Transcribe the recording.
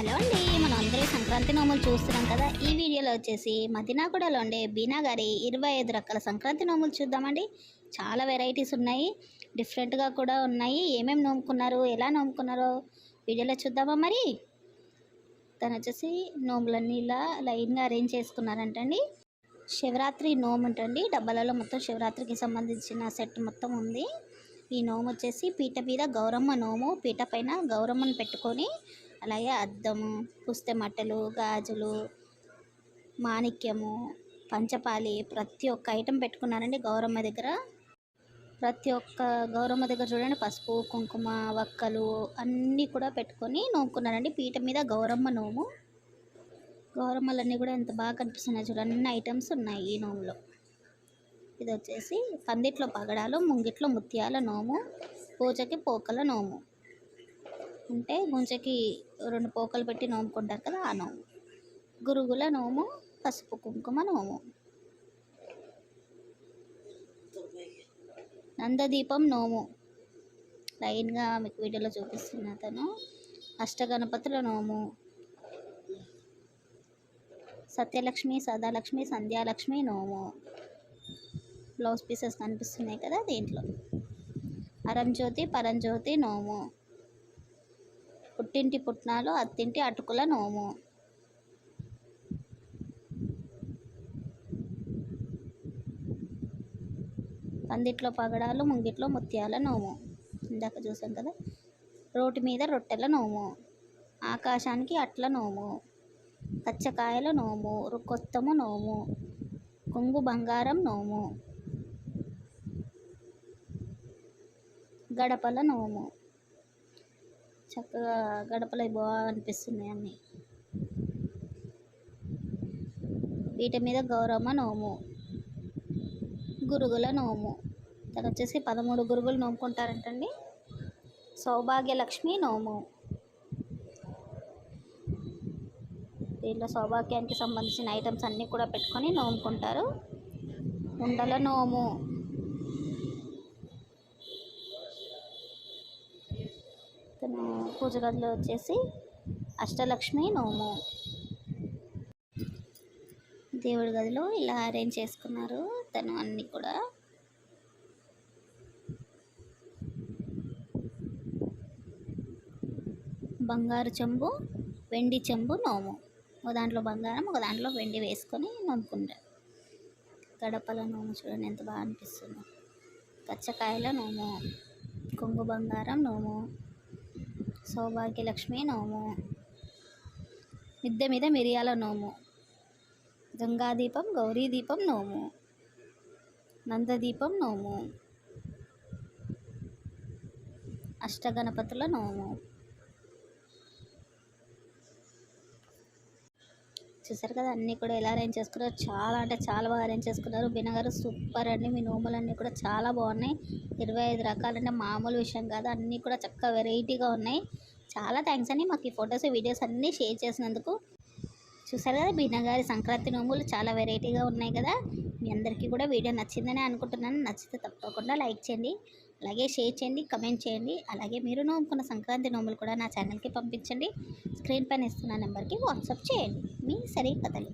Hello అండి మనం అందరూ సంక్రాంతి నోములు చూస్తున్నాం కదా. ఈ వీడియోలో వచ్చేసి మదినాగూడలో ఉండే బీనా గారి ఇరవై ఐదు రకాల సంక్రాంతి నోములు చూద్దామండి. చాలా వెరైటీస్ ఉన్నాయి డిఫరెంట్గా కూడా ఉన్నాయి. ఏమేమి నోముకున్నారు ఎలా నోముకున్నారో వీడియోలో చూద్దామా మరి? తను వచ్చేసి నోములన్నీ ఇలా లైన్గా అరేంజ్ చేసుకున్నారంటండి. శివరాత్రి నోము అంటండి డబ్బాలలో మొత్తం శివరాత్రికి సంబంధించిన సెట్ మొత్తం ఉంది. ఈ నోము వచ్చేసి పీట మీద గౌరమ్మ నోము పీట పైన గౌరమ్మను పెట్టుకొని అలాగే అద్దము పుస్తెమట్టలు గాజులు మాణిక్యము పంచపాలి ప్రతి ఒక్క ఐటెం పెట్టుకున్నారండి గౌరమ్మ దగ్గర. ప్రతి ఒక్క గౌరమ్మ దగ్గర చూడండి పసుపు కుంకుమ వక్కలు అన్నీ కూడా పెట్టుకొని నోముకున్నారండి పీట మీద గౌరమ్మ నోము. గౌరమ్మలన్నీ కూడా ఎంత బాగా కనిపిస్తున్నాయి చూడండి. అన్ని ఐటమ్స్ ఉన్నాయి ఈ నోములో. ఇది వచ్చేసి పందిట్లో పగడాలు ముంగిట్లో ముత్యాల నోము పూజకి పోకల నోము. అంటే గుంజకి రెండు పోకలు పెట్టి నోముకుంటారు కదా ఆ నోము. గురుగుల నోము పసుపు కుంకుమ నోము. నందదీపం నోము. లైన్గా మీకు వీడియోలో చూపిస్తున్న అతను అష్టగణపతుల నోము. సత్యలక్ష్మి సదాలక్ష్మి సంధ్యాలక్ష్మి నోము. బ్లౌజ్ పీసెస్ కనిపిస్తున్నాయి కదా దీంట్లో. అరంజ్యోతి పరంజ్యోతి నోము. పుట్టింటి పుట్నాలు అత్తింటి అటుకుల నోము. పందిట్లో పగడాలు ముంగిట్లో ముత్యాల నోము. ఇందాక చూసాం కదా? రోటి మీద రొట్టెల నోము. ఆకాశానికి అట్ల నోము. కచ్చకాయల నోము. రుకొత్తము నోము. కొంగు బంగారం నోము. గడపల నోము. చక్కగా గడపలు బాగా అనిపిస్తున్నాయి అన్నీ. వీటి మీద గౌరమ్మ నోము. గురుగుల నోము. తను వచ్చేసి పదమూడు గురుగులు నోముకుంటారంటండి. సౌభాగ్యలక్ష్మి నోము. దీంట్లో సౌభాగ్యానికి సంబంధించిన ఐటమ్స్ అన్నీ కూడా పెట్టుకొని నోముకుంటారు. ఉండల నోము. పూజ గదిలో వచ్చేసి అష్టలక్ష్మి నోము. దేవుడి గదిలో ఇలా అరేంజ్ చేసుకున్నారు తను అన్నీ కూడా. బంగారు చెంబు వెండి చెంబు నోము. ఒక దాంట్లో బంగారం ఒక దాంట్లో వెండి వేసుకొని నోముకుంటారు గడపల నోము చూడండి ఎంత బాగా అనిపిస్తుందో. కచ్చకాయల నోము. కొంగు బంగారం నోము. సౌభాగ్యలక్ష్మి నోము. మిద్దె మీద మిరియాల నోము. గంగాదీపం గౌరీ దీపం నోము. నందదీపం నోము. అష్టగణపతుల నోము. చూసారు కదా అన్నీ కూడా ఎలా అరేంజ్ చేసుకున్నారు చాలా అంటే చాలా బాగా అరేంజ్ చేసుకున్నారు. బినగారు సూపర్ అండి మీ నోములన్నీ కూడా చాలా బాగున్నాయి. ఇరవై ఐదు రకాలంటే మామూలు విషయం కాదు అన్నీ కూడా చక్కగా వెరైటీగా ఉన్నాయి. చాలా థ్యాంక్స్ అండి మాకు ఈ ఫొటోస్ వీడియోస్ అన్నీ షేర్ చేసినందుకు. చూసారు కదా బినగారి సంక్రాంతి నోములు చాలా వెరైటీగా ఉన్నాయి కదా. మీ అందరికీ కూడా వీడియో నచ్చిందని అనుకుంటున్నాను. నచ్చితే తప్పకుండా లైక్ చేయండి. అలాగే షేర్ చేయండి కమెంట్ చేయండి. అలాగే మీరు నోముకున్న సంక్రాంతి నోములు కూడా నా ఛానల్కి పంపించండి. స్క్రీన్ పైన ఇస్తున్న నెంబర్కి వాట్సాప్ చేయండి. మీ సరే కథలు